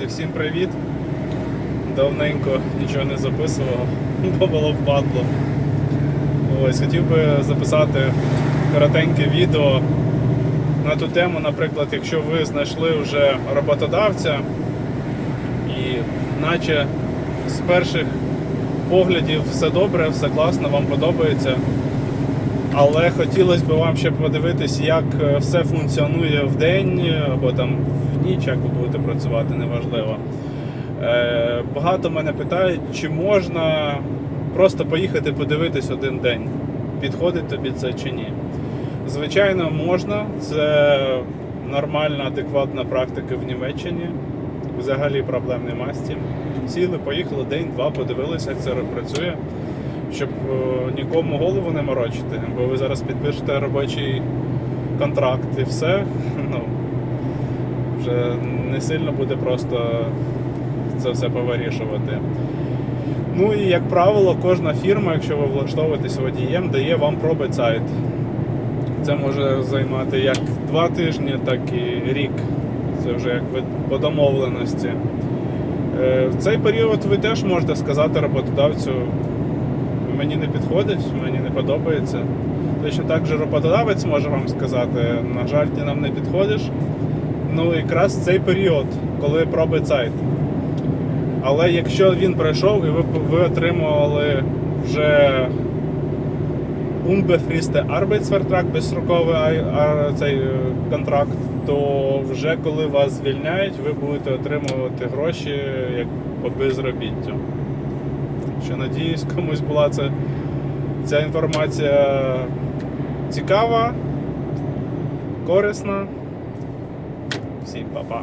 Друзі, всім привіт! Давненько нічого не записував, бо було впадло. Ось, хотів би записати коротеньке відео на ту тему, наприклад, якщо ви знайшли вже роботодавця і наче з перших поглядів все добре, все класно, вам подобається. Але хотілося б вам ще подивитись, як е, все функціонує в день або там в ніч, як ви будете працювати, неважливо. Е, Багато мене питають, чи можна просто поїхати подивитись один день, підходить тобі це чи ні. Звичайно, можна. Це нормальна, адекватна практика в Німеччині. Взагалі проблем нема з цим. Сіли, поїхали день-два, подивилися, як це працює, щоб е, нікому голову не морочити, бо ви зараз підпишете робочий контракт і все. Ну, вже не сильно буде просто це все повирішувати. Ну і як правило, кожна фірма, якщо ви влаштовуєтесь водієм, дає вам пробить сайт. Це може займати як два тижні, так і рік. Це вже як ви по домовленості. Е, В цей період ви теж можете сказати роботодавцю, мені не підходить, мені не подобається. Точно так же роботодавець може вам сказати, на жаль, ти нам не підходиш. Ну, якраз цей період, коли пробить сайт. Але якщо він пройшов і ви, ви отримували вже Unbefriste Arbeitsvertrag, безстроковий цей е, контракт, то вже коли вас звільняють, ви будете отримувати гроші як по безробіттю. Що надіюсь, комусь була це, ця інформація цікава, корисна. Всім па-па.